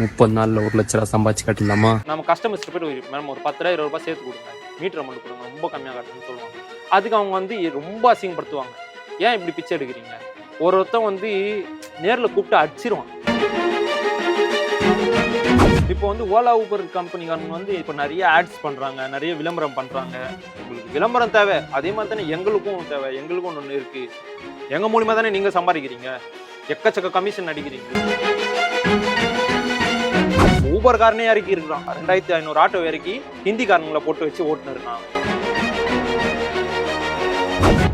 முப்பது நாளில் ஒரு லட்ச ரூபா சம்பாதிச்சு கட்டலாமா நம்ம கஸ்டமர்ஸ் போய்ட்டு மேடம் ஒரு பத்து ரூபா இருபது ரூபாய் சேர்த்து கொடுங்க. மீட்டர் அமௌண்ட் கொடுங்க. ரொம்ப கம்மியாக கட்டணும்னு சொல்லுவாங்க. அதுக்கு அவங்க வந்து ரொம்ப அசிங்கப்படுத்துவாங்க. ஏன் இப்படி பிச்சை எடுக்கிறீங்க? ஒரு ஒருத்தன் வந்து நேரில் கூப்பிட்டு அடிச்சிருவான். இப்போ வந்து ஓலா ஊபர் கம்பெனிக்காரங்க வந்து இப்போ நிறைய ஆட்ஸ் பண்ணுறாங்க நிறைய விளம்பரம் பண்ணுறாங்க உங்களுக்கு விளம்பரம் தேவை. அதே மாதிரி தானே எங்களுக்கும் தேவை. எங்களுக்கும் ஒன்று இருக்குது எங்கள் மூலிமா தானே நீங்கள் சம்பாதிக்கிறீங்க? எக்கச்சக்க கமிஷன் அடிக்கிறீங்க. ஒவ்வொரு காரனையும் இறக்கி இருக்கிறான். ரெண்டாயிரத்தி ஐநூறு ஆட்டோ இறக்கி ஹிந்திக்காரங்களை போட்டு வச்சு ஓட்டுனர் நான்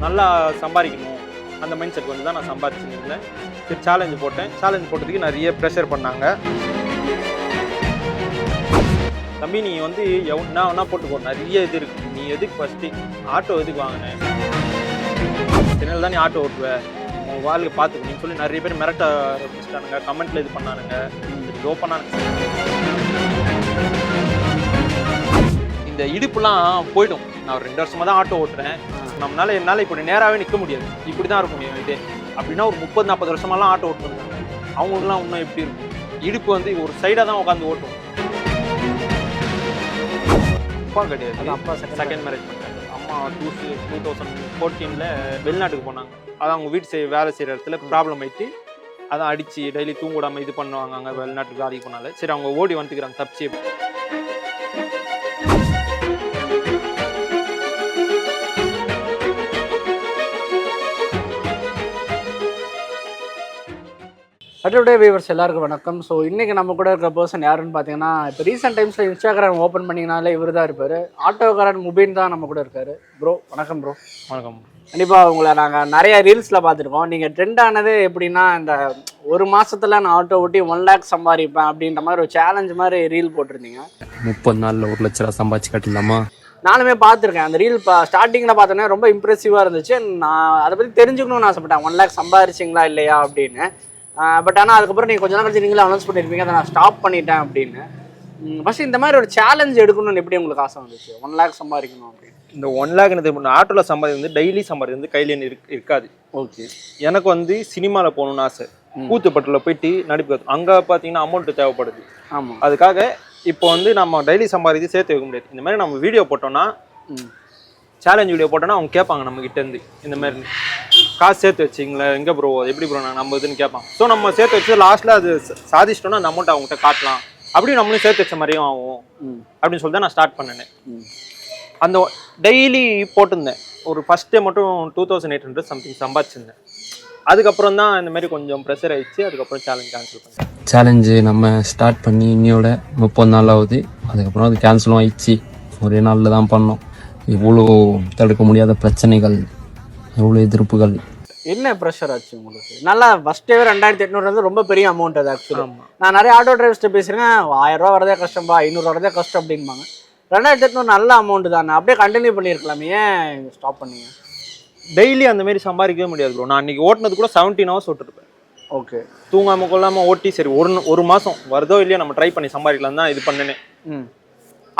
நல்லா சம்பாதிக்கணும். அந்த மைண்ட் செட் வந்து தான் நான் சம்பாதிச்சுருந்தேன் சரி சேலஞ்சு போட்டேன். சேலஞ்ச் போட்டதுக்கு நிறைய ப்ரெஷர் பண்ணாங்க. தம்பி நீ வந்து எவ் என்ன வேணா போட்டுக்கோ. நிறைய இது இருக்கு. நீ எதுக்கு ஃபஸ்ட்டு ஆட்டோ எதுக்கு வாங்கினேன் சென்னையில் தான் நீ ஆட்டோ ஓட்டுவ. உன் வாழ்க்கை பார்த்துக்கணும்னு சொல்லி நிறைய பேர் மிரட்ட ஆரம்பிச்சிட்டானுங்க. கமெண்ட்டில் இது பண்ணானுங்க. இது ஓப்பனாக இந்த இடுப்புலாம் போயிடும். நான் ஒரு ரெண்டு வருஷமா தான் ஆட்டோ ஓட்டுறேன். நம்மளால என்னால் இப்படி நேராகவே நிற்க முடியாது. இப்படி தான் இருக்கும் என் இதே. அப்படின்னா ஒரு முப்பது நாற்பது வருஷமாலாம் ஆட்டோ ஓட்டுருந்தாங்க அவங்களுக்குலாம் இன்னும் எப்படி இருக்கும்? இடுப்பு வந்து ஒரு சைடாக தான் உட்காந்து ஓட்டும் அப்பா கிடையாது. அப்பா செகண்ட் மேரேஜ் பண்ணாங்க அம்மா டூ டூ தௌசண்ட் ஃபோர்டீனில் வெளிநாட்டுக்கு போனாங்க. அதான் அவங்க வீட்டு செய் வேலை செய்கிற இடத்துல ப்ராப்ளம் ஆயிட்டு அதான் அடிச்சு டெய்லி தூங்க விடாம இது பண்ணுவாங்க அங்கே வெளிநாட்டுக்கு வேலைக்கு போனால. சரி அவங்க ஓடி வந்துக்கிறாங்க தப்பிச்சு. சட்டர்டே வீவர்ஸ் எல்லாருக்கும் வணக்கம். ஸோ இன்னைக்கு நம்ம கூட இருக்கிற பர்சன் யாருன்னு பார்த்தீங்கன்னா இப்போ ரீசெண்ட் டைம்ஸில் இன்ஸ்டாகிராம் ஓப்பன் பண்ணிங்கனாலே இவர் தான் இருப்பார். ஆட்டோக்காரன் முபீன் தான் நம்ம கூட இருக்காரு. ப்ரோ வணக்கம் ப்ரோ வணக்கம். கண்டிப்பாக உங்களை நாங்கள் நிறைய ரீல்ஸில் பார்த்துருக்கோம். நீங்கள் ட்ரெண்ட் ஆனது எப்படின்னா இந்த ஒரு மாசத்துல நான் ஆட்டோ ஓட்டி ஒன் லேக் சம்பாதிப்பேன் அப்படின்ற மாதிரி ஒரு சேலஞ்ச் மாதிரி ரீல் போட்டிருந்தீங்க. முப்பது நாளில் ஒரு லட்ச ரூபா சம்பாதிச்சு கட்டலாமா நானுமே பார்த்துருக்கேன். அந்த ரீல் இப்போ ஸ்டார்டிங்கில் பார்த்தோன்னே ரொம்ப இம்ப்ரெசிவாக இருந்துச்சு. நான் அதை பற்றி தெரிஞ்சுக்கணும்னு ஆசைப்பட்டேன். ஒன் லேக் சம்பாரிச்சிங்களா இல்லையா அப்படின்னு. பட் ஆனால் அதுக்கப்புறம் நீங்கள் கொஞ்ச நாள் கழிச்சு நீங்களே அனௌன்ஸ் பண்ணியிருப்பீங்க அதை நான் ஸ்டாப் பண்ணிட்டேன் அப்படின்னு. ஃபஸ்ட் இந்த மாதிரி ஒரு சேலஞ்ச் எடுக்கணும்னு எப்படி உங்களுக்கு ஆசை வந்துச்சு? ஒன் லேக் சம்பாதிக்கணும் அப்படின்னு. இந்த ஒன் லேக் ஆட்டோவில் சம்பாதி வந்து டெய்லி சம்பாதி வந்து கையில் இருக்கு இருக்காது. ஓகே எனக்கு வந்து சினிமாவில் போகணும்னு ஆசை. கூத்துப்பட்டில் போயிட்டு நடிப்பு அங்கே பார்த்தீங்கன்னா அமௌண்ட் தேவைப்படுது. ஆமாம் அதுக்காக இப்போ வந்து நம்ம டெய்லி சம்பாதித்து சேர்த்து வைக்க முடியாது. இந்த மாதிரி நம்ம வீடியோ போட்டோம்னா சேலஞ்ச் வீடியோ போட்டோன்னா அவங்க கேட்பாங்க நம்ம கிட்ட இருந்து இந்த மாதிரி காசு சேர்த்து வச்சிங்களே எங்கே ப்ரோ எப்படி ப்ரோ நாங்கள் நம்ம இதுன்னு கேட்பாங்க ஸோ நம்ம சேர்த்து வச்சு லாஸ்ட்டில் அது சாதிச்சிட்டோம்னா அந்த அமௌண்ட் அவங்ககிட்ட காட்டலாம். அப்படியும் நம்மளும் சேர்த்து வச்ச மாதிரியும் ஆகும். அப்படின்னு சொல்லி தான் நான் ஸ்டார்ட் பண்ணினேன் அந்த டெய்லி போட்டிருந்தேன். ஒரு ஃபஸ்ட் டே மட்டும் two thousand eight hundred something சம்பாதிச்சிருந்தேன். அதுக்கப்புறம் தான் இந்த மாதிரி கொஞ்சம் ப்ரெஷர் ஆயிடுச்சு. அதுக்கப்புறம் சேலஞ்ச் கேன்சல் பண்ணேன். சேலஞ்சு நம்ம ஸ்டார்ட் பண்ணி இன்னையோட முப்பது நாள் ஆகுது அதுக்கப்புறம் அது கேன்சலும் ஆயிடுச்சு. ஒரே நாளில் தான் பண்ணோம். இவ்வளோ தடுக்க முடியாத பிரச்சனைகள் எவ்வளோ எதிர்ப்புகள். என்ன ப்ரெஷர் ஆச்சு உங்களுக்கு? நல்லா ஃபஸ்ட்டே ரெண்டாயிரத்தி எட்நூறு வந்து ரொம்ப பெரிய அமௌண்ட் அது ஆக்சுவலி ஆமாம் நான் நிறைய ஆட்டோ டிரைவர்ஸ்ட்டு பேசுகிறேன் ஆயிரம் ரூபா வரதே கஷ்டம்பா ஐநூறு வரதே கஷ்டம் அப்படின்பாங்க ரெண்டாயிரத்தி எட்நூறு நல்ல அமௌண்ட் தானே. அப்படியே கண்டினியூ பண்ணியிருக்கலாம் ஏன் ஸ்டாப் பண்ணீங்க? டெய்லி அந்த மாதிரி சம்பாதிக்கவே முடியாது ப்ரோ நான் அன்றைக்கி ஓட்டினது கூட செவன்டீன் ஹவர்ஸ் ஓட்டிருப்பேன். ஓகே தூங்காம கொள்ளாம ஓட்டி சரி ஒரு ஒரு மாசம் வருதோ இல்லையோ நம்ம ட்ரை பண்ணி சம்பாதிக்கலாம் தான் இது பண்ணனே. ம்.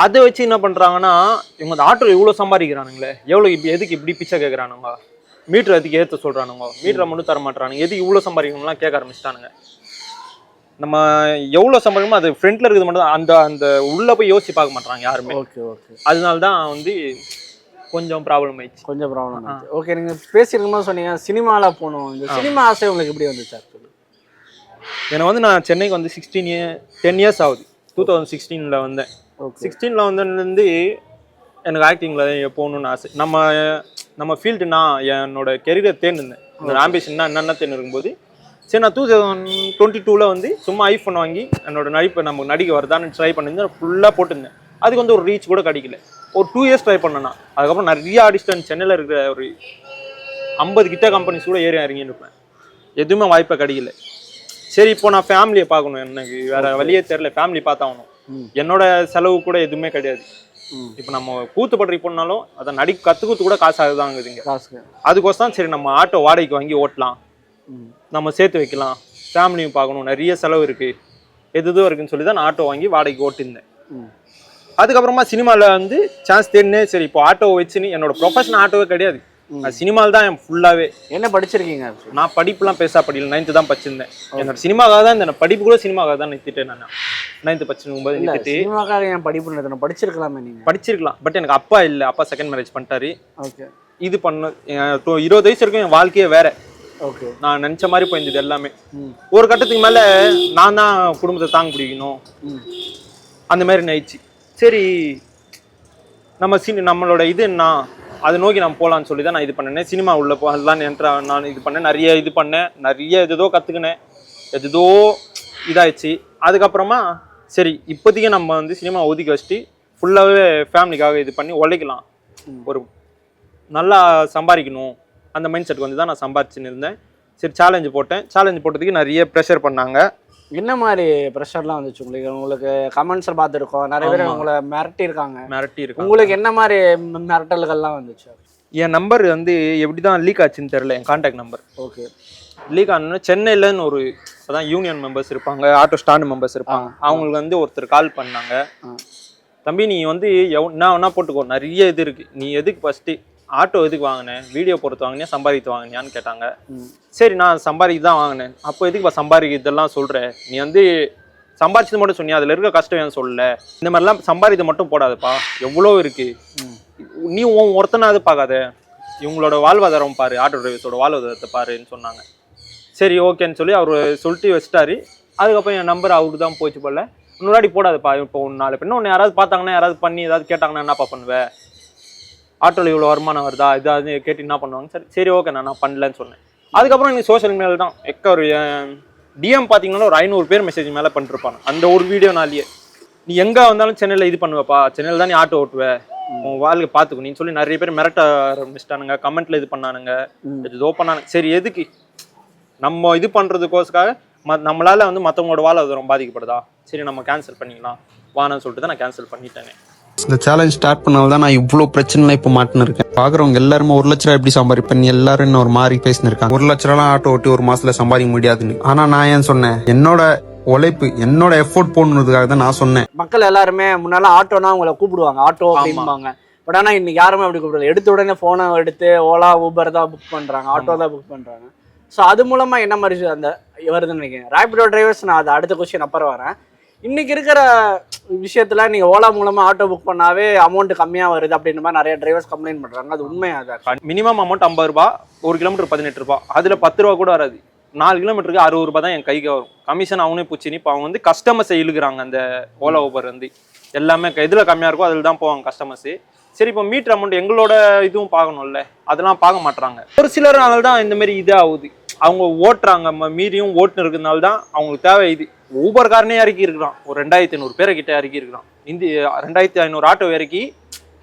அதை வச்சு என்ன பண்றாங்கன்னா இவங்க இந்த ஆட்டோ இவ்வளோ சம்பாதிக்கிறானுங்களே. எவ்வளோ இப்படி எதுக்கு இப்படி பிச்சை கேட்குறானுங்க மீட்டர் எதுக்கு ஏற்ற சொல்றானுங்க? மீட்டரை மட்டும் தர மாட்டானுங்க எதுக்கு இவ்வளோ சம்பாதிக்கணும்லாம் கேட்க ஆரம்பிச்சிட்டானுங்க. நம்ம எவ்வளோ சம்பாதிக்கணுமோ அது ஃப்ரண்ட்ல இருக்குது மட்டும் தான் அந்த அந்த உள்ள போய் யோசிச்சு பார்க்க மாட்டாங்க யாருமே. Okay okay. அதனால தான் வந்து கொஞ்சம் ப்ராப்ளம் ஆயிடுச்சு. கொஞ்சம் ப்ராப்ளம் ஓகே நீங்கள் பேசியிருக்கும்போது சொன்னீங்க சினிமாவில் போகணும். இந்த சினிமா ஆசை உங்களுக்கு எப்படி வந்துச்சு ஆக்சுவலி எனக்கு வந்து நான் சென்னைக்கு வந்து சிக்ஸ்டீன் இயர் டென் இயர்ஸ் ஆகுது. டூ தௌசண்ட் சிக்ஸ்டீனில் வந்தேன். சிக்ஸ்டீனில் வந்ததுலேருந்து எனக்கு ஆக்டிங்கில் போகணுன்னு ஆசை. நம்ம நம்ம ஃபீல்டு நான் என்னோட கெரியரை தேர்ந்தேன் என்னோட ஆம்பிஷன்னா என்னென்ன தேர்ந்து இருக்கும்போது சரி நான் டூ தௌசண்ட் டுவெண்ட்டி டூவில் வந்து சும்மா ஐஃபோன் வாங்கி என்னோட நடிப்பை நம்ம நடிக்க வருதான்னு ட்ரை பண்ணியிருந்தேன். ஃபுல்லாக போட்டிருந்தேன். அதுக்கு வந்து ஒரு ரீச் கூட கிடைக்கல. ஒரு டூ இயர்ஸ் ட்ரை பண்ணேன் அதுக்கப்புறம் நிறைய ஆடிஸ்டன் சென்னையில் இருக்கிற ஒரு ஐம்பது கிட்ட கம்பெனிஸ் கூட ஏறி இறங்கின்னு இருப்பேன். எதுவுமே வாய்ப்பை கிடைக்கல. சரி இப்போ நான் ஃபேமிலியை பார்க்கணும். எனக்கு வேற வழியே தெரியல. ஃபேமிலி பார்த்தாகணும். என்னோட செலவு கூட எதுவுமே கிடையாது. இப்போ நம்ம கூத்து பற்றி போனாலும் அதை நடி கற்றுக்கூத்து கூட காசு ஆகுதாங்குதுங்க. காசுக்கு அதுக்கோசம் சரி நம்ம ஆட்டோ வாடகைக்கு வாங்கி ஓட்டலாம். நம்ம சேர்த்து வைக்கலாம். ஃபேமிலியும் பார்க்கணும். நிறைய செலவு இருக்குது எது எதுவும் இருக்குன்னு சொல்லி தான் நான் ஆட்டோ வாங்கி வாடகைக்கு ஓட்டியிருந்தேன். ம். அதுக்கப்புறமா சினிமாவில் வந்து சான்ஸ் தேடினே சரி இப்போ ஆட்டோ வச்சுன்னு என்னோட ப்ரொஃபஷன் ஆட்டோவே கிடையாது. அது சினிமாவில் தான் ஃபுல்லாகவே என்ன படிச்சிருக்கீங்க? நான் படிப்புலாம் பேசா படிக்கல. நைன்த்து தான் படிச்சிருந்தேன். என்னோட சினிமாக்காக தான் இந்த படிப்பு கூட சினிமாக்காக தான் நிறுத்திட்டேன் நான். நைன்த்து படிச்சிருக்கும் போது நிறுத்திட்டு. சினிமாக்காக ஏன் படிப்பு நடத்தணும் படிச்சிருக்கலாமே நீங்க. படிச்சிருக்கலாம். பட் எனக்கு அப்பா இல்லை. அப்பா செகண்ட் மேரேஜ் பண்ணிட்டாரு. ஓகே. இது பண்ண. என் இருபது வயசு வரைக்கும் என் வாழ்க்கையே வேற. ஓகே. நான் நினச்ச மாதிரி போயிருந்தது எல்லாமே. ஒரு கட்டத்துக்கு மேலே நான் தான் குடும்பத்தை தாங்க பிடிக்கணும். அந்த மாதிரி ஆயிடுச்சு. சரி நம்ம சினி நம்மளோட இது என்ன? அதை நோக்கி நான் போகலான்னு சொல்லி தான் நான் இது பண்ணேன். சினிமா உள்ள போகலான்னு என்ட்ரா நான் இது பண்ணேன். நிறைய இது பண்ணேன். நிறைய எதோ கற்றுக்கினேன் எதோ இதாயிடுச்சு. அதுக்கப்புறமா சரி இப்போதைக்கு நம்ம வந்து சினிமா ஒதுக்கி வச்சுட்டு ஃபுல்லாகவே ஃபேமிலிக்காக இது பண்ணி உழைக்கலாம். ஒரு நல்லா சம்பாதிக்கணும். அந்த மைண்ட் செட் வந்து தான் நான் சம்பாதிச்சுன்னு இருந்தேன். சரி சேலஞ்சு போட்டேன். சேலஞ்சு போட்டதுக்கு நிறைய ப்ரெஷர் பண்ணாங்க. என்ன மாதிரி ப்ரெஷர்லாம் வந்துச்சு உங்களுக்கு? உங்களுக்கு கமெண்ட்ஸை பார்த்துருக்கோம். நிறைய பேர். உங்களை மிரட்டி இருக்காங்க மிரட்டி இருக்காங்க. உங்களுக்கு என்ன மாதிரி மிரட்டல்கள்லாம் வந்துச்சு? என் நம்பர் வந்து எப்படி தான் லீக் ஆச்சுன்னு தெரில என் கான்டாக்ட் நம்பர் ஓகே லீக் ஆனோன்னு சென்னையிலன்னு ஒரு அதான் யூனியன் மெம்பர்ஸ் இருப்பாங்க ஆட்டோ ஸ்டாண்ட் மெம்பர்ஸ் இருப்பாங்க. அவங்களுக்கு வந்து ஒருத்தர் கால் பண்ணாங்க. தம்பி நீ வந்து எவ் என்ன வேணா போட்டுக்கோ. நிறைய இது இருக்கு. நீ எதுக்கு ஃபர்ஸ்ட்டு ஆட்டோ எதுக்கு வாங்கினேன்? வீடியோ பொறுத்து வாங்கினியா? சம்பாதித்து வாங்கினியான்னு கேட்டாங்க. சரி நான் சம்பாதிக்கு தான் வாங்கினேன். அப்போ எதுக்கு சம்பாதிக்க இதெல்லாம் சொல்ற? நீ வந்து சம்பாரிச்சது மட்டும் சொன்னியா? அதுல இருக்க கஷ்டம் ஏன் சொல்லல இந்த மாதிரிலாம் சம்பாதித்து மட்டும் போடாதப்பா. எவ்வளோ இருக்கு? ம். நீ உன் ஒருத்தனாவது பார்க்காத. இவங்களோட வாழ்வாதாரம் பாரு. ஆட்டோ டிரைவர்ஸோட வாழ்வாதாரத்தை பாருன்னு சொன்னாங்க. சரி ஓகேன்னு சொல்லி அவர் சொல்லிட்டு வச்சிட்டாரு. அதுக்கப்புறம் என் நம்பர் அவருக்கு தான் போச்சு போல. முன்னாடி போடாதப்பா. இப்போ ஒன்று நாலு பேர். ஒன்று யாராவது பார்த்தாங்கன்னா யாராவது பண்ணி ஏதாவது கேட்டாங்கன்னா என்னப்பா பண்ணுவேன் ஆட்டோவில் இவ்வளோ வருமானம் வருதா? இதாவது கேட்டு என்ன பண்ணுவாங்க? சரி சரி ஓகே நான் நான் பண்ணலன்னு சொன்னேன். அதுக்கப்புறம் எனக்கு சோஷியல் மீடியா தான் எக்க ஒரு டிஎம் பார்த்தீங்கன்னா ஒரு ஐநூறு பேர் மெசேஜ் மேலே பண்ணிருப்பாங்க. அந்த ஒரு வீடியோனாலேயே நீ எங்கே வந்தாலும் சென்னையில் இது பண்ணுவப்பா. சென்னையில் தான் நீ ஆட்டோ ஓட்டுவ. உன் வாழ்க்கை பார்த்துக்கோ நீ சொல்லி நிறைய பேர் மிரட்ட ஆரம்பிச்சிட்டானுங்க. கமெண்ட்ல இது பண்ணானுங்க. ஏதோ பண்ணானுங்க. சரி எதுக்கு? நம்ம இது பண்ணுறதுக்கோஸ்க்காக ம நம்மளால வந்து மற்றவங்களோட வாழ்வாதாரம் பாதிக்கப்படுதா? சரி நம்ம கேன்சல் பண்ணிக்கலாம். வான்னு சொல்லிட்டு தான் நான் கேன்சல் பண்ணிட்டேனே. இந்த சேலஞ்ச் ஸ்டார்ட் பண்ணால தான் நான் இவ்வளோ பிரச்சனைலாம் இப்போ மாட்டின்னு இருக்கேன். பார்க்குறவங்க எல்லாருமே ஒரு லட்ச ரூபா எப்படி சம்பாதிப்பேன்? எல்லாரும் என்ன ஒரு மாதிரி பேசினிருக்காங்க. ஒரு லட்ச ரூபா ஆட்டோ ஓட்டி ஒரு மாசத்துல சம்பாதிக்க முடியாதுன்னு. ஆனா நான் ஏன் சொன்னேன்? என்னோட உழைப்பு என்னோட எஃபோர்ட் போடணுன்றதுக்காக தான் நான் சொன்னேன். மக்கள் எல்லாருமே முன்னால ஆட்டோனா உங்களை கூப்பிடுவாங்க. ஆட்டோ அப்படிம்பாங்க. பட் ஆனா இன்னைக்கு யாருமே அப்படி கூப்பிடல. எடுத்த உடனே போனை எடுத்து ஓலா ஊபர் தான் புக் பண்றாங்க. ஆட்டோ தான் புக் பண்றாங்க. ஸோ அது மூலமா என்ன மாதிரி அந்த வருதுன்னு நினைக்கிறேன் ரேபிடோ டிரைவர்ஸ் நான் அது அடுத்த கொஸ்டின் அப்புறம் வரேன். இன்னைக்கு இருக்கிற விஷயத்துல நீங்க ஓலா மூலமா ஆட்டோ புக் பண்ணாவே அமௌண்ட் கம்மியா வருது அப்படின்ற மாதிரி நிறைய டிரைவர்ஸ் கம்ப்ளைண்ட் பண்றாங்க. அது உண்மையா தான் மினிமம் அமௌண்ட் ஐம்பது ரூபா ஒரு கிலோமீட்டர் பதினெட்டு ரூபா அதுல பத்து ரூபா கூட வராது. நாலு கிலோமீட்டருக்கு அறுபது ரூபா தான் என் கைக்கு வரும். கமிஷன் அவனே பூச்சின்னு இப்போ அவங்க வந்து கஸ்டமர்ஸை இழுக்கிறாங்க அந்த ஓலா ஊபர் வந்து. எல்லாமே க- எதுல கம்மியா இருக்கோ அதில் தான் போவாங்க கஸ்டமர்ஸ் சரி இப்போ மீட்டர் அமௌண்ட் எங்களோட இதுவும் பார்க்கணும்ல. அதெல்லாம் பார்க்க மாட்டுறாங்க ஒரு சிலர்னால தான் இந்த மாதிரி இது ஆகுது அவங்க ஓட்டுறாங்க. ம- மீறியும் ஓட்டுன்னு இருக்கிறதுனால தான் அவங்களுக்கு தேவை இது. ஊபர்காரனே இறக்கி இருக்கிறான். ஒரு ரெண்டாயிரத்தி ஐநூறு பேரை கிட்ட இறக்கி இருக்கிறான். ஹிந்தி ரெண்டாயிரத்தி ஐநூறு ஆட்டோ இறக்கி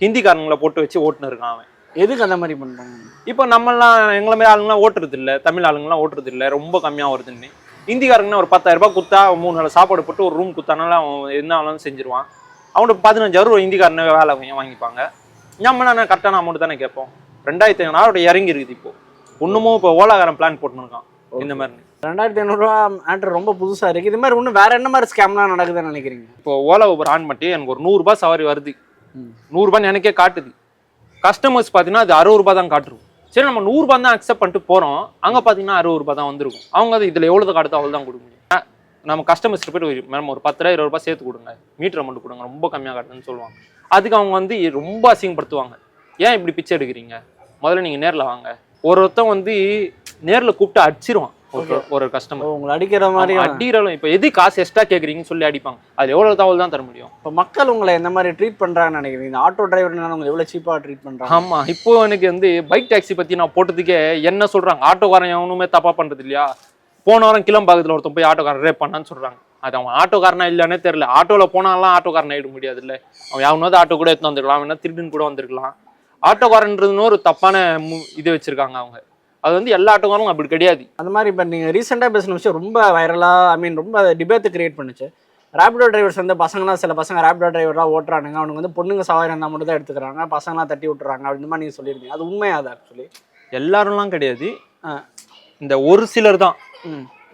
ஹிந்திக்காரங்களை போட்டு வச்சு ஓட்டுன்னு இருக்கான் அவன். எதுக்கு அந்த மாதிரி பண்றாங்க? இப்போ நம்மலாம் எங்களை மாதிரி ஆளுங்கலாம் ஓட்டுறது இல்ல தமிழ் ஆளுங்கலாம் ஓட்டுறது இல்ல ரொம்ப கம்மியாக வருதுன்னு. ஹிந்திக்காரங்கன்னா ஒரு பத்தாயிரம் ரூபாய் கொடுத்தா மூணு நாள் சாப்பாடு போட்டு ஒரு ரூம் கொடுத்தானால அவன் என்ன ஆனாலும் செஞ்சிருவான். அவனுக்கு பதினஞ்சாயிரம் ஒரு ஹிந்திக்காரனே வேலை வாங்கி- வாங்கிப்பாங்க. நம்ம என்ன கரெக்டான அமௌண்ட் தானே கேட்போம்? ரெண்டாயிரத்தி ஐநூறு இறங்கி இருக்குது இப்போ. ஒண்ணுமோ இப்போ ஓலாகாரன் பிளான் போட்டுருக்கான் இந்த மாதிரி. ரெண்டாயிரத்தி ஐநூறுரூவா ஆண்டர் ரொம்ப புதுசா இருக்கு. இது மாதிரி இன்னும் வேற என்ன மாதிரி ஸ்கேம்லாம் நடக்குதுன்னு நினைக்கிறீங்க? இப்போ ஓலா ஊபர் ஆன் பண்ணிட்டு எனக்கு ஒரு நூறுரூபா சவாரி வருது. நூறுரூபான்னு எனக்கே காட்டுது. கஸ்டமர்ஸ் பார்த்தீங்கன்னா அது அறுபது ரூபாய் தான் காட்டுரும் சரி நம்ம நூறுரூபா தான் அக்செப்ட் பண்ணிட்டு போகிறோம் அங்கே பார்த்தீங்கன்னா அறுபது ரூபாய் தான் வந்திருக்கும். அவங்க அது இதில் எவ்வளோ காட்டுதோ அவ்வளோ தான் கொடுக்க முடியும். நம்ம கஸ்டமர்ஸ் போய்ட்டு மேம் ஒரு பத்து ரூபா இருபது ரூபாய் சேர்த்து கொடுங்க. மீட்டர் அமௌண்ட் கொடுங்க. ரொம்ப கம்மியாக காட்டுன்னு சொல்லுவாங்க. அதுக்கு அவங்க வந்து ரொம்ப அசிங்கப்படுத்துவாங்க. ஏன் இப்படி பிச்சை எடுக்கிறீங்க? முதல்ல நீங்கள் நேரில் வாங்க. ஒரு ஒருத்தன் வந்து நேரில் கூப்பிட்டு அடிச்சிருவான். ஒரு ஒரு கஸ்டமர் உங்களை அடிக்கிற மாதிரி அடிக்கிறாலும் இப்போ எது காசு எக்ஸ்ட்ரா கேட்குறீங்கன்னு சொல்லி அடிப்பாங்க. அது எவ்வளோ தகவல் தான் தர முடியும்? இப்போ மக்கள் உங்களை எந்த மாதிரி ட்ரீட் பண்றாங்கன்னு நினைக்கிறீங்க? இந்த ஆட்டோ டிரைவர் உங்களை எவ்வளவு சீப்பா ட்ரீட் பண்றாங்க? ஆமா. இப்போ எனக்கு வந்து பைக் டாக்ஸி பத்தி நான் போட்டதுக்கே என்ன சொல்றாங்க? ஆட்டோக்காரன் எவனுமே தப்பா பண்றது இல்லையா? போன வாரம் கிளம்பாக்கத்துல ஒருத்தன் போய் ஆட்டோக்காரன் ரேப் பண்ணான்னு சொல்றாங்க. அது அவன் ஆட்டோக்காரனா இல்லையானே தெரியல. ஆட்டோல போனாலாம் ஆட்டோக்காரன் ஆயிட முடியாது இல்ல. அவன் எவனாவது ஆட்டோ கூட எடுத்து வந்திருக்கலாம். அவன் திருடுன்னு கூட வந்திருக்கலாம். ஆட்டோக்காரன்றதுன்னு ஒரு தப்பான இது வச்சிருக்காங்க அவங்க. அது வந்து எல்லா ஆட்டோக்காரங்களும் அப்படி கிடையாது. அந்த மாதிரி இப்போ நீங்கள் ரீசெண்டாக பேசின விஷயம் ரொம்ப வைரலாக ஐ மீன் ரொம்ப டிபேத்து கிரியேட் பண்ணுச்சு. ரேபிடோ டிரைவர்ஸ் வந்து பசங்களாம் சில பசங்க ரேபிடோ டிரைவர்லாம் ஓட்டுறானுங்க. அவனுக்கு வந்து பொண்ணுங்க சவாரி இருந்தால் மட்டும் தான் எடுத்துக்கிறாங்க. பசங்களாம் தட்டி விட்டுறாங்க. அப்படின்னு மாதிரி நீங்கள் சொல்லியிருந்தீங்க. அது உண்மையா அது ஆக்சுவலி எல்லாரும்லாம் கிடையாது. இந்த ஒரு சிலர் தான்.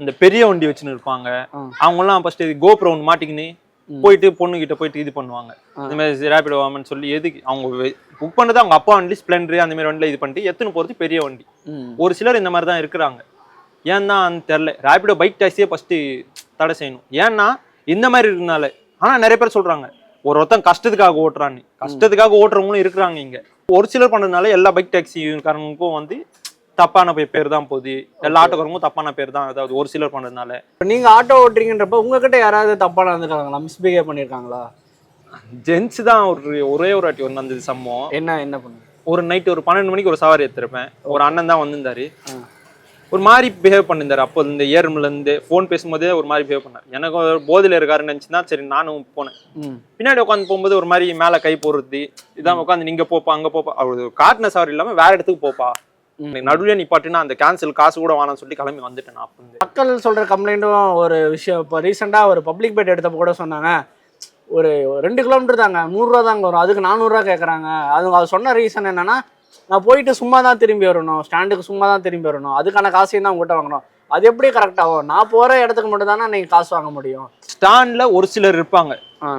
இந்த பெரிய வண்டி வச்சுன்னு இருப்பாங்க. ஆ. அவங்கெல்லாம் ஃபர்ஸ்ட் இது கோப்ரோ ஒன்று மாட்டிக்கின்னு. போயிட்டு பொண்ணு கிட்ட போயிட்டு இது பண்ணுவாங்க. இந்த மாதிரி ரேபிடோ வாமன்னு சொல்லி எதுக்கு அவங்க புக் பண்ணது அவங்க அப்பா வண்டி ஸ்ப்ளெண்டர் அந்த மாதிரி வண்டியில் இது பண்ணிட்டு எத்தனை போகிறது பெரிய வண்டி. ஒரு சிலர் இந்த மாதிரி தான் இருக்கிறாங்க. ஏன் தான் தெரில. ரேபிடோ பைக் டாக்ஸியே ஃபஸ்ட்டு தடை செய்யணும். ஏன்னா இந்த மாதிரி இருக்கனால ஆனா நிறைய பேர் சொல்றாங்க ஒரு ஒருத்தன் கஷ்டத்துக்காக ஓட்டுறான்னு. கஷ்டத்துக்காக ஓட்டுறவங்களும் இருக்கிறாங்க இங்க. ஒரு சிலர் பண்றதுனால எல்லா பைக் டாக்ஸிக்காரங்களுக்கும் வந்து தப்பான பே- பேர் தான் போகுது எல்லா ஆட்டோக்காரங்களும் தப்பான பேர் தான் அதாவது ஒரு சிலர் பண்றதுனால இப்போ நீங்க ஆட்டோ ஓட்டுறீங்கன்றப்ப உங்ககிட்ட யாராவது தப்பா நடந்துக்கிறாங்களா மிஸ்பிஹேவ் பண்ணிருக்காங்களா? ஜென்ஸ் தான் ஒரு ஒரே ஒரு வாட்டி ஒன்று வந்தது சம்பவம். என்ன என்ன பண்ணுங்க ஒரு நைட் ஒரு பன்னெண்டு மணிக்கு ஒரு சவாரி எடுத்திருப்பேன். ஒரு அண்ணன் தான் வந்திருந்தாரு. ஒரு மாதிரி பிஹேவ் பண்ணியிருந்தாரு அப்போ இந்த ஏர்மில் இருந்து ஃபோன் பேசும்போதே ஒரு மாதிரி பிஹேவ் பண்ணார். எனக்கு ஒரு போதையில இருக்காருன்னு நினச்சினா சரி நானும் போனேன். பின்னாடி உட்காந்து போகும்போது ஒரு மாதிரி மேலே கை போடுறது இதான் உட்காந்து நீங்க போப்பா அங்க போப்பா. அவர் காட்டின சவாரி இல்லாம வேற இடத்துக்கு போப்பா. நடுவில் நிப்பாட்டினா அந்த கேன்சல் காசு கூட வேணாம்னு சொல்லி கிளம்பி வந்துட்டேன் நான். மக்கள் சொல்ற கம்ப்ளைண்ட்டும் ஒரு விஷயம். இப்போ ரீசெண்டாக ஒரு பப்ளிக் பேட் எடுத்தப்ப கூட சொன்னாங்க ஒரு ரெண்டு கிலோமீட்டர் தாங்க நூறுரூவா தாங்க வரும். அதுக்கு நானூறுரூவா கேட்குறாங்க அது அது சொன்ன ரீசன் என்னன்னா நான் போயிட்டு சும்மா தான் திரும்பி வரணும். ஸ்டாண்டுக்கு சும்மா தான் திரும்பி வரணும். அதுக்கான காசையும் தான் உங்கள்கிட்ட வாங்கணும். அது எப்படி கரெக்ட் ஆகும்? நான் போகிற இடத்துக்கு மட்டும் தானே நீங்கள் காசு வாங்க முடியும்? ஸ்டாண்ட்ல ஒரு சிலர் இருப்பாங்க. ஆ.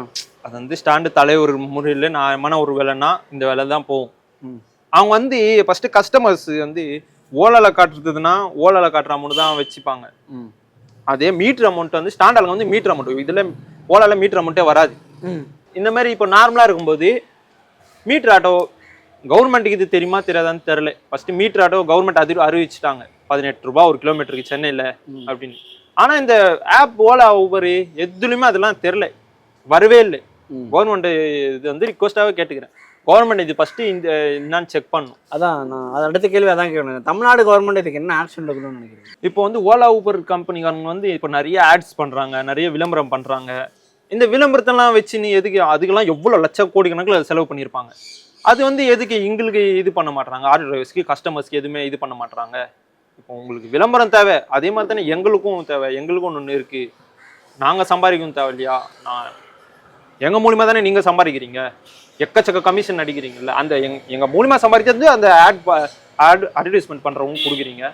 அது வந்து ஸ்டாண்டு தலைவர் முறையில் நான் ஒரு வேலைன்னா இந்த வேலை தான் போகும். ம். அவங்க வந்து ஃபர்ஸ்ட் கஸ்டமர்ஸ் வந்து ஓலால காட்டுறதுன்னா ஓலால காட்டுற அமௌண்ட் தான் வச்சுப்பாங்க. அதே மீட்டர் அமௌண்ட் வந்து ஸ்டாண்டால வந்து மீட்டர் அமௌண்ட் இதுல ஓலால மீட்டர் அமௌண்ட்டே வராது. இந்த மாதிரி இப்போ நார்மலா இருக்கும்போது மீட்டர் ஆட்டோ கவர்மெண்ட்டுக்கு இது தெரியுமா தெரியாதான்னு தெரியல. ஃபர்ஸ்ட் மீட்டர் ஆட்டோ கவர்மெண்ட் அது அறிவிச்சிட்டாங்க. பதினெட்டு ரூபாய் ஒரு கிலோமீட்டருக்கு சென்னையில அப்படின்னு. ஆனா இந்த ஆப் ஓலா ஊபர் எதுலையுமே அதெல்லாம் தெரில வரவே இல்லை. கவர்மெண்ட் இது வந்து ரிக்வஸ்டாகவே கேட்டுக்கிறேன். கவர்மெண்ட் இது ஃபர்ஸ்ட் இந்த என்னன்னு செக் பண்ணும் அதான் நான் அதை அடுத்த கேள்வி அதான் கேட்கணும். தமிழ்நாடு கவர்மெண்ட் இதுக்கு என்ன ஆக்ஷன் எடுக்கணும்னு நினைக்கிறேன் இப்போ வந்து ஓலா ஊபர் கம்பெனிக்காரங்க வந்து இப்போ நிறைய ஆட்ஸ் பண்றாங்க நிறைய விளம்பரம் பண்றாங்க. இந்த விளம்பரத்தெல்லாம் வச்சு நீ எதுக்கு அதுக்கெல்லாம் எவ்வளோ லட்ச கோடி கணக்கில் செலவு பண்ணியிருப்பாங்க? அது வந்து எதுக்கு எங்களுக்கு இது பண்ண மாட்றாங்க? ஆர்டர் டிரைவர்ஸ்க்கு கஸ்டமர்ஸ்க்கு எதுவுமே இது பண்ண மாட்றாங்க? இப்போ உங்களுக்கு விளம்பரம் தேவை அதே மாதிரி தானே எங்களுக்கும் தேவை எங்களுக்கும் ஒன்று இருக்கு. நாங்கள் சம்பாதிக்கவும் தேவை இல்லையா நான் எங்க மூலியமா தானே நீங்க சம்பாதிக்கிறீங்க? எக்கச்சக்க கமிஷன் அடிக்கிறீங்கல்ல அந்த எங் எங்கள் மூலிமா சம்பாதிக்கிறது அந்த ஆட் ஆட் அட்வர்டைஸ்மெண்ட் பண்ணுறவங்க கொடுக்குறீங்க.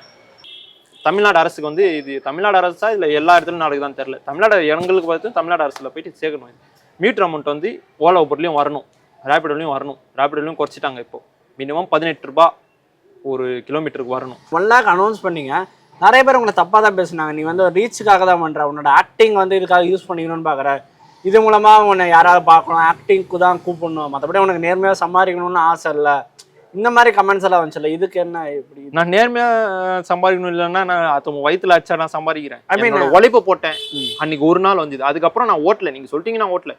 தமிழ்நாடு அரசுக்கு வந்து இது தமிழ்நாடு அரசா இல்லை எல்லா இடத்துலையும் நடக்குதான்னு தெரில தமிழ்நாடு எங்களுக்கு பார்த்து தமிழ்நாடு அரசில் போயிட்டு சேர்க்கணும் மீட்டர் அமௌண்ட் வந்து ஓலா ஊபர்லயும் வரணும். ரேபிடோலையும் வரணும். ரேபிடோலையும் குறைச்சிட்டாங்க இப்போ. மினிமம் பதினெட்டு ரூபா ஒரு கிலோமீட்டருக்கு வரணும். ஒன் லேக் அனௌன்ஸ் பண்ணீங்க. நிறைய பேர் உங்களை தப்பாக தான் பேசுனாங்க. நீ வந்து ரீச்சுக்காக தான் பண்ணுற உன்னோட ஆக்டிங் வந்து இதுக்காக யூஸ் பண்ணிக்கணும்னு பார்க்குற. இது மூலமா உன்னை யாராவது பார்க்கணும் ஆக்டிங்க்கு தான் கூப்பிடணும். மற்றபடி உனக்கு நேர்மையாக சம்பாதிக்கணும்னு ஆசை இல்லை. இந்த மாதிரி கமெண்ட்ஸ் எல்லாம் வந்துச்சுல்ல இதுக்கு என்ன இப்படி? நான் நேர்மையா அஹ், சம்பாதிக்கணும் இல்லைன்னா நான் அது வயித்துல அடிச்சா நான் சம்பாதிக்கிறேன். Mean, என்னோட உழைப்பு போட்டேன். அன்னைக்கு ஒரு நாள் வந்தது. அதுக்கப்புறம் நான் ஓட்டல. நீங்க சொல்லிட்டீங்க நான் ஓட்டல.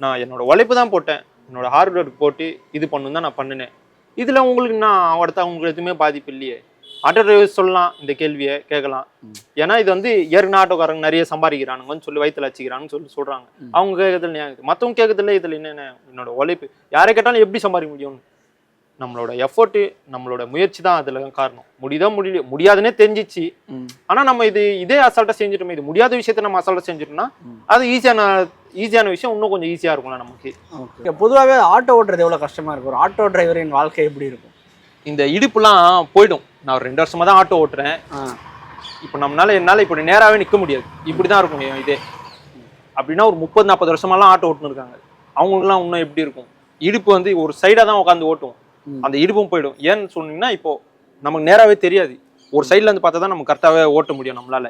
நான் என்னோட உழைப்பு தான் போட்டேன். என்னோட ஹார்ட் ஒர்க் போட்டு இது பண்ணணும் தான் நான் பண்ணினேன். இதுல உங்களுக்கு நான் அடுத்த உங்களுக்கு எதுவுமே பாதிப்பு இல்லையே. ஆட்டோ டிரைவர் சொல்லலாம் இந்த கேள்வியை கேட்கலாம். ஏன்னா இது வந்து ஏற்கனவே ஆட்டோக்காரங்க நிறைய சம்பாதிக்கிறானுங்கன்னு சொல்லி வயித்துல வச்சுக்கிறாங்கன்னு சொல்லி சொல்றாங்க. அவங்க கேட்கறதுல நியாயம் மற்றவங்க கேட்கறதுல இதுல என்னென்ன என்னோட உழைப்பு? யாரை கேட்டாலும் எப்படி சம்பாதிக்க முடியும் நம்மளோட எஃபோர்ட் நம்மளோட முயற்சி தான் அதுல காரணம். முடியுதா முடியல முடியாதுன்னே தெரிஞ்சிச்சு. ஆனா நம்ம இது இதே அசால்ட்டா செஞ்சுட்டோமே இது முடியாத விஷயத்த நம்ம அசால்ட்டா செஞ்சுட்டோம்னா. அது ஈஸியான ஈஸியான விஷயம் இன்னும் கொஞ்சம் ஈஸியா இருக்கும்ல நமக்கு. பொதுவாகவே ஆட்டோ ஓட்டுறது எவ்வளோ கஷ்டமா இருக்கும்? ஒரு ஆட்டோ டிரைவரின் வாழ்க்கை எப்படி இருக்கும்? இந்த இடுப்புலாம் போயிடும். நான் ஒரு ரெண்டு வருஷமா தான் ஆட்டோ ஓட்டுறேன். இப்போ நம்மளால என்னால இப்படி நேராவே நிக்க முடியாது. இப்படிதான் இருக்கும் என் இதே. அப்படின்னா ஒரு முப்பது நாற்பது வருஷமாலாம் ஆட்டோ ஓட்டுன்னு இருக்காங்க அவங்களுக்குலாம் இன்னும் எப்படி இருக்கும்? இடுப்பு வந்து ஒரு சைடா தான் உட்காந்து ஓட்டும். அந்த இடுப்பும் போயிடும். ஏன்னு சொன்னீங்கன்னா இப்போ நமக்கு நேராவே தெரியாது. ஒரு சைடுல இருந்து பார்த்தா தான் நம்ம கரெக்டாவே ஓட்ட முடியும் நம்மளால.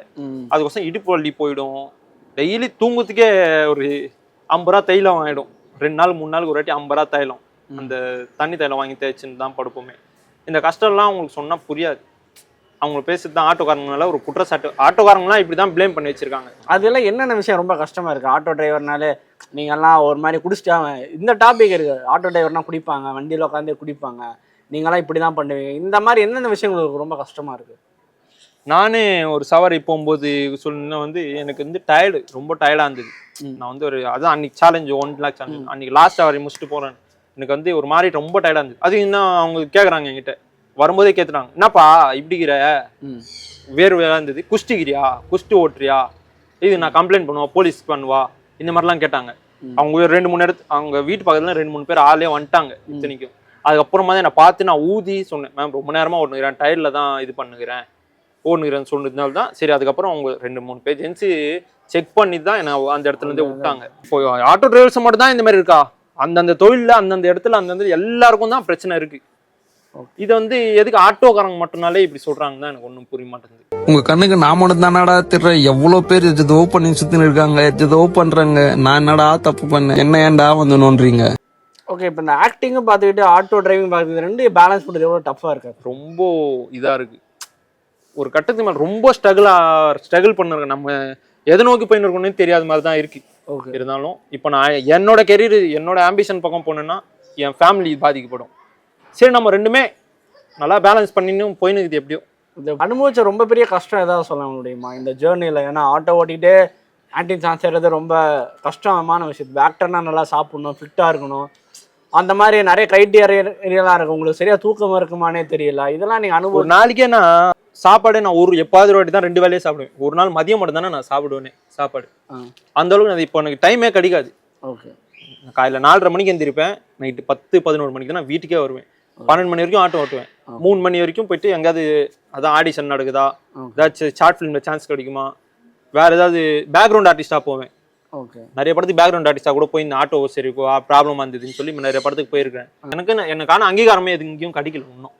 அதுக்கோசம் இடுப்பு வலி போயிடும். டெய்லி தூங்குறதுக்கே ஒரு ஐம்பது ரூபா தைலம் ஆயிடும். ரெண்டு நாள் மூணு நாளுக்கு ஒரு வாட்டி ஐம்பது ரூபா தைலம். அந்த தண்ணி தைலம் வாங்கி தேய்ச்சின்னு தான் படுப்போமே. இந்த கஷ்டம்லாம் அவங்களுக்கு சொன்னா புரியாது. அவங்க பேசுறது தான் ஆட்டோக்காரங்களால ஒரு குற்றச்சாட்டு. ஆட்டோக்காரங்களாம் இப்படி தான் ப்ளேம் பண்ணி வச்சிருக்காங்க. அதெல்லாம் என்னென்ன விஷயம்? ரொம்ப கஷ்டமா இருக்கு. ஆட்டோ டிரைவர்னாலே நீங்கெல்லாம் ஒரு மாதிரி குடிச்சிட்டாங்க இந்த டாபிக் இருக்கு. ஆட்டோ டிரைவர்னா குடிப்பாங்க வண்டியில் உட்காந்து குடிப்பாங்க. நீங்களாம் இப்படி தான் பண்ணுவீங்க. இந்த மாதிரி என்னென்ன விஷயங்கள் உங்களுக்கு ரொம்ப கஷ்டமா இருக்கு. நானே ஒரு சவாரி போகும்போது சொன்ன வந்து எனக்கு வந்து டயர்டு ரொம்ப டயர்டாக இருந்தது. நான் வந்து ஒரு அதான் அன்னைக்கு சேலஞ்சு ஒன் லேக் சேலஞ்ச் அன்னைக்கு லாஸ்ட் சவாரி முடிச்சுட்டு போறேன். எனக்கு வந்து ஒரு மாதிரி ரொம்ப டயர்டாக இருந்தது அது இன்னும் அவங்க கேட்குறாங்க என்கிட்ட. வரும்போதே கேத்துறாங்க என்னப்பா இப்படிங்கிற? ம். வேர்வையாக இருந்தது. குஷ்டிகிரியா குஷ்டி ஓட்டுறியா? இது நான் கம்ப்ளைண்ட் பண்ணுவா? போலீஸ் பண்ணுவா? இந்த மாதிரிலாம் கேட்டாங்க. அவங்க ஒரு ரெண்டு மூணு இடத்து அவங்க வீட்டு பக்கத்துல ரெண்டு மூணு பேர் ஆளே வந்துட்டாங்க இத்தனைக்கும். அதுக்கப்புறமா தான் என்னை பார்த்து நான் ஊதி சொன்னேன். மேம் ரொம்ப நேரமா ஓட்டுனுக்கிறேன். டயர்ல தான் இது பண்ணுகிறேன். ஓடுனுக்கிறேன்னு சொன்னதுனால தான் சரி அதுக்கப்புறம் அவங்க ரெண்டு மூணு பேர் ஜென்ஸு செக் பண்ணி தான் என்னை அந்த இடத்துல இருந்தே விட்டாங்க. இப்போ ஆட்டோ டிரைவர்ஸ் மட்டும் தான் இந்த மாதிரி இருக்கா? அந்தந்த தொழிலில் அந்தந்த இடத்துல அந்தந்த எல்லாருக்கும் தான் பிரச்சனை இருக்கு. இதை வந்து எதுக்கு ஆட்டோக்காரங்க மட்டும்னாலே இப்படி சொல்றாங்க தான் எனக்கு ஒன்றும் புரிய மாட்டேங்குது. உங்க கண்ணுக்கு நான் மட்டும் தானடா திட்டுறேன் எவ்வளவு பேர் எதோ பண்ணி சுத்தின்னு இருக்காங்க எதோ பண்றாங்க. நான் என்னடா தப்பு பண்ணேன்? என்ன ஏன்டா வந்து நோன்றீங்க ஓகே இப்போ இந்த ஆக்டிங்கும் பார்த்துக்கிட்டு ஆட்டோ டிரைவிங் பார்த்துக்கிட்டு ரெண்டு பேலன்ஸ் பண்ணுறது எவ்வளோ டஃப்பாக இருக்காது ரொம்ப இதா இருக்கு. ஒரு கட்டத்துக்கு மேல ரொம்ப ஸ்ட்ரகிளா ஸ்ட்ரகிள் பண்ணிருக்கேன் நம்ம. எதை நோக்கி போயின்னு இருக்கோம்னு தெரியாத மாதிரி தான் இருக்கு. ஓகே இருந்தாலும் இப்போ நான் என்னோட கெரியர் என்னோட ஆம்பிஷன் பக்கம் போனேன்னா என் ஃபேமிலி பாதிக்கப்படும். சரி நம்ம ரெண்டுமே நல்லா பேலன்ஸ் பண்ணின்னு போயின்னு இருக்குது எப்படியோ. இந்த அனுபவிச்ச ரொம்ப பெரிய கஷ்டம் ஏதாவது சொல்ல முடியுமா? இந்த ஜேர்னியில் ஏன்னா ஆட்டோ ஓட்டிகிட்டே ஆன்டிங் சான்ஸ் ரொம்ப கஷ்டமான விஷயம். ஆக்டர்னா நல்லா சாப்பிடணும் ஃபிட்டாக இருக்கணும். அந்த மாதிரி நிறைய க்ரைட்டீரியெல்லாம் இருக்கு. உங்களுக்கு சரியா தூக்கம் இருக்குமானே தெரியல. இதெல்லாம் நீங்கள் ஒரு அனுபவம் நாளைக்கே நான் சாப்பாடே நான் ஒரு எப்பாவது ஒரு வாட்டி தான் ரெண்டு வேலையே சாப்பிடுவேன். ஒரு நாள் மதியம் மட்டும் தானே நான் சாப்பிடுவேனே சாப்பாடு. அந்த அளவுக்கு அது இப்போ எனக்கு டைமே கிடைக்காது. ஓகே. காலையில் நாலரை மணிக்கு எந்திரிப்பேன். நைட்டு பத்து பதினோரு மணிக்கு தான் நான் வீட்டுக்கே வருவேன். பன்னெண்டு மணி வரைக்கும் ஆட்டோ ஓட்டுவேன். மூணு மணி வரைக்கும் போயிட்டு எங்கேயாவது அதான் ஆடிஷன் நடக்குதா. ஏதாச்சும் ஷார்ட் ஃபிலிமில் சான்ஸ் கிடைக்குமா? வேற ஏதாவது பேக்ரவுண்ட் ஆர்டிஸ்டாக போவேன். நிறைய படத்துக்கு பேக்ரவுண்ட் ஆர்டிஸ்டாக கூட போய் இந்த ஆட்டோ சரி ப்ராப்ளம் வந்ததுன்னு சொல்லி நிறைய படத்துக்கு போயிருக்கேன். எனக்கு எனக்கான அங்கீகாரமே எது எங்கேயும் கிடைக்கல இன்னும்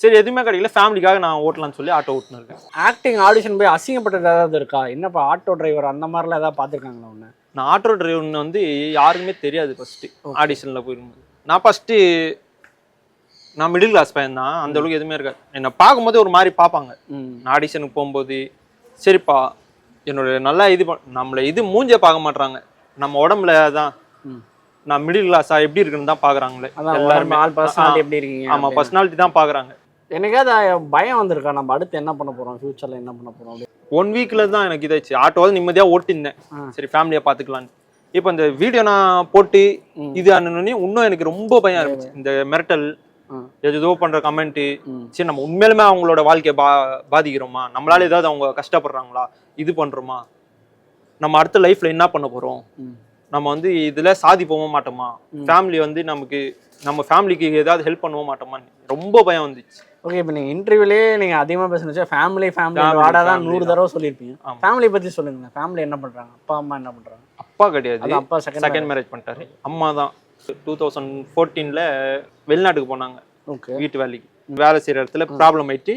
சரி எதுவுமே கிடைக்கல ஃபேமிலிக்காக நான் ஓட்டலாம்னு சொல்லி ஆட்டோ ஓட்டுன்னு இருக்கேன் ஆக்டிங் ஆடிஷன் போய் அசிங்கப்பட்டது ஏதாவது இருக்கா? என்னப்பா ஆட்டோ டிரைவர் அந்த மாதிரிலாம் ஏதாவது பார்த்துருக்காங்களா ஒன்று நான் ஆட்டோ டிரைவர்னு வந்து யாருக்குமே தெரியாது ஃபர்ஸ்ட் ஆடிஷனில் போயிருந்தது நான் ஃபர்ஸ்ட் நான் மிடில் கிளாஸ் பையன் தான். அந்த அளவுக்கு எதுவுமே இருக்காது. என்னை பார்க்கும்போது ஒரு மாதிரி பார்ப்பாங்க. ம். நான் ஆடிஷனுக்கு போகும்போது சரிப்பா என்னோட நல்லா இது நம்மளை இது மூஞ்சே பார்க்க மாட்றாங்க. நம்ம உடம்புல தான் ம். நான் மிடில் கிளாஸா எப்படி இருக்குன்னு தான் பாக்குறாங்களே அதான் எல்லாருமே. ஆள் பர்சனாலிட்டி எப்படி இருக்கீங்க ஆமா பர்சனாலிட்டி தான் பாக்குறாங்க எனக்காவது பயம் வந்திருக்கா? நம்ம அடுத்து என்ன பண்ண போறோம்? ஃபியூச்சர்ல என்ன பண்ண போறோம் ஒன் வீக்ல தான் எனக்கு இதாச்சு ஆட்டோவாது நிம்மதியா ஓட்டிருந்தேன். சரி ஃபேமிலியா பாத்துக்கலான்னு இப்போ இந்த வீடியோ நான் போட்டு. இது அண்ணனே இன்னும் எனக்கு ரொம்ப பயம் இருந்துச்சு இந்த மிரட்டல் ஏதோ பண்ற கமெண்ட். சரி நம்ம உண்மையிலுமே அவங்களோட வாழ்க்கையை பா பாதிக்கிறோமா? நம்மளால ஏதாவது அவங்க கஷ்டப்படுறாங்களா? இது பண்றோமா? நம்ம அடுத்த லைஃப்ல என்ன பண்ண போறோம். நம்ம வந்து இதுல சாதிப்போமா மாட்டோமா? ம். ஃபேமிலி வந்து நமக்கு நம்ம ஃபேமிலிக்கு ஏதாவது ஹெல்ப் பண்ணுவோம் மாட்டோமான்னு ரொம்ப பயம் வந்துச்சு. ஓகே இப்போ நீங்கள் இன்டர்வியூலேயே நீங்கள் அதிகமாக பேசுனச்சு ஃபேமிலி ஃபேமிலி வாடா தான் நூறு. தடவை சொல்லியிருப்பீங்க. ஃபேமிலி பற்றி சொல்லுங்க ஃபேமிலி என்ன பண்ணுறாங்க அப்பா அம்மா என்ன பண்ணுறாங்க அப்பா கிடையாது. அப்பா செகண்ட் செகண்ட் மேரேஜ் பண்ணிட்டாரு. அம்மா தான். டூ தௌசண்ட் ஃபோர்டீன்ல வெளிநாட்டுக்கு போனாங்க. ஓகே. வீட்டு வேலைக்கு. வேலை செய்யற இடத்துல ப்ராப்ளம் ஆயிட்டு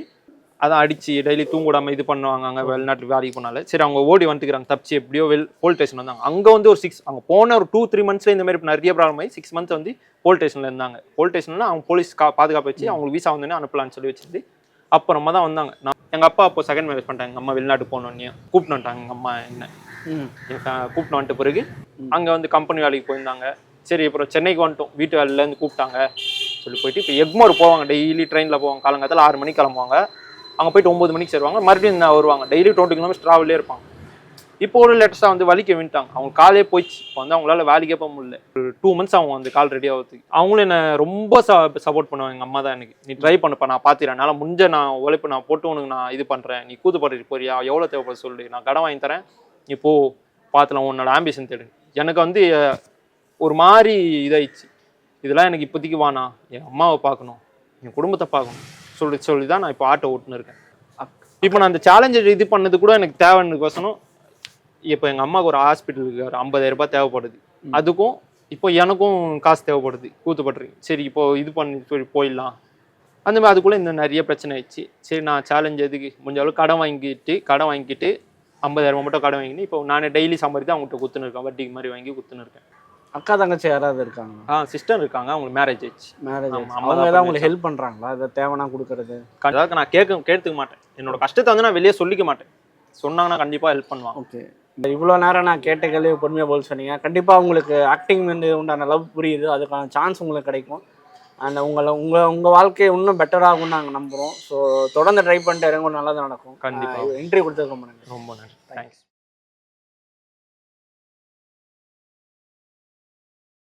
அதான் அடிச்சு டெய்லி தூங்கூடாம இது பண்ணுவாங்க அங்க வெளிநாட்டுக்கு வேலைக்கு போனால. சரி அவங்க ஓடி வந்துக்கிறாங்க. தப்பிச்சு எப்படியோ வெல் போலீஸ் ஸ்டேஷன் வந்தாங்க. அங்க வந்து ஒரு சிக்ஸ் அங்க போன ஒரு டூ த்ரீ மந்த்ஸ்ல இந்த மாதிரி நிறைய ப்ராப்ளம் ஆகி சிக்ஸ் மந்த்ஸ் வந்து போலீஸ் ஸ்டேஷன்ல இருந்தாங்க. போலீஸ் ஸ்டேஷன்ல அவங்க போலீஸ் கா பாதுகாப்பு வச்சு அவங்களுக்கு வீசா வந்தோடனே அனுப்பலாம்னு சொல்லி வச்சிருந்து அப்புறமா தான் வந்தாங்க. நான் எங்க அப்பா அப்போ செகண்ட் மேரேஜ் பண்ணிட்டாங்க. எங்க அம்மா வெளிநாட்டு போனோடனே. கூப்பிட்டு வந்துட்டாங்க. எங்க அம்மா என்ன? கூப்பிட்டு வந்துட்ட பிறகு அங்கே வந்து கம்பெனி வேலைக்கு போயிருந்தாங்க. சரி அப்புறம் சென்னைக்கு வந்துட்டோம். வீட்டு வேலையிலேருந்து கூப்பிட்டாங்க. சொல்லி போயிட்டு இப்போ எக்மோர் போவாங்க. டெய்லி ட்ரெயினில் போவாங்க. காலங்காலத்தில் ஆறு மணிக்கு கிளம்புவாங்க. அங்கே போயிட்டு ஒம்பது மணிக்கு சேருவாங்க. மறுபடியும் நான் வருவாங்க. டெய்லி டுவெண்ட்டி கிலோமீட்டர் ட்ராவலே இருப்பாங்க. இப்போ ஒரு லேட்டஸ்ட்டாக வந்து வலிக்க விட்டாங்க அவங்க காலே போயிடுச்சு. இப்போ வந்து அவங்களால வேலைக்கே போக முடியல. ஒரு டூ மந்த்ஸ் அவங்க வந்து கால் ரெடி ஆகுது அவங்களும் என்ன ரொம்ப சப்போர்ட் பண்ணுவாங்க. எங்கள் அம்மா தான் எனக்கு. நீ ட்ரை பண்ணுப்பா நான் பார்த்துறேன் என்னால் முடிஞ்ச நான் உழைப்பு நான் போட்டு உனக்கு நான் இது பண்ணுறேன் நீ கூத்து கூத்துப்பாட்டு போறியா? எவ்வளோ தேவைப்படுது சொல்லு. நான் கடன் வாங்கி தரேன். நீ போ பார்த்துலாம் உன்னோட ஆம்பிஷன் தேடு. எனக்கு வந்து ஒரு மாதிரி இதாயிடுச்சு. இதெல்லாம் எனக்கு இப்போதைக்கு வேணாம். என் அம்மாவை பார்க்கணும். என் குடும்பத்தை பார்க்கணும். சொல்லி சொல்லி தான் நான் இப்போ ஆட்டோ ஓட்டுன்னு இருக்கேன் இப்போ நான் அந்த சேலஞ்சர் இது பண்ணது கூட எனக்கு தேவைன்னுக்கோசனம் இப்போ எங்கள் அம்மாவுக்கு ஒரு ஹாஸ்பிட்டலுக்கு ஒரு ஐம்பதாயிரம் ரூபாய் தேவைப்படுது. அதுக்கும் இப்போ எனக்கும் காசு தேவைப்படுது. கூத்துப்பட்டுருக்கு சரி இப்போ இது பண்ணி சொல்லி போயிடலாம். அந்த மாதிரி அதுக்குள்ளே இந்த நிறைய பிரச்சனை ஆயிடுச்சு. சரி நான் சேலஞ்ச் எதுக்கு? முடிஞ்ச அளவுக்கு கடன் வாங்கிட்டு கடன் வாங்கிட்டு ஐம்பதாயிரம் மட்டும் கடன் வாங்கிட்டு இப்போ நானே டெய்லி சம்பாதித்து அவங்ககிட்ட குத்துன்னு இருக்கேன். வட்டிக்கு மாதிரி வாங்கி குத்துன்னு இருக்கேன். அக்கா தங்கச்சி யாராவது இருக்காங்க ஆ சிஸ்டர் இருக்காங்க. அவங்களுக்கு மேரேஜ் ஆயிடுச்சு. மேரேஜ் அவங்க ஏதாவது உங்களுக்கு ஹெல்ப் பண்ணுறாங்களா இதை தேவைன்னா கொடுக்கறது? அதாவது நான் கேட்க கேட்டுக்க மாட்டேன். என்னோட கஷ்டத்தை வந்து நான் வெளியே சொல்லிக்க மாட்டேன். சொன்னாங்கன்னா கண்டிப்பாக ஹெல்ப் பண்ணுவாங்க. ஓகே இவ்வளோ நேரம் நான் கேட்ட கேள்வி பொறுமையாக பதில் சொன்னீங்க. கண்டிப்பாக உங்களுக்கு ஆக்டிங் வந்து உண்டான லவ் புரியுது. அதுக்கான சான்ஸ் உங்களுக்கு கிடைக்கும். அண்ட் உங்களை உங்கள் உங்கள் வாழ்க்கை இன்னும் பெட்டராகும்னு நாங்கள் நம்புகிறோம் ஸோ தொடர்ந்து ட்ரை பண்ணிட்டு இறங்க நல்லது நடக்கும். கண்டிப்பா. இன்டர்வியூ கொடுத்ததுக்கு ரொம்ப நன்றி. ரொம்ப நன்றி. தேங்க்ஸ்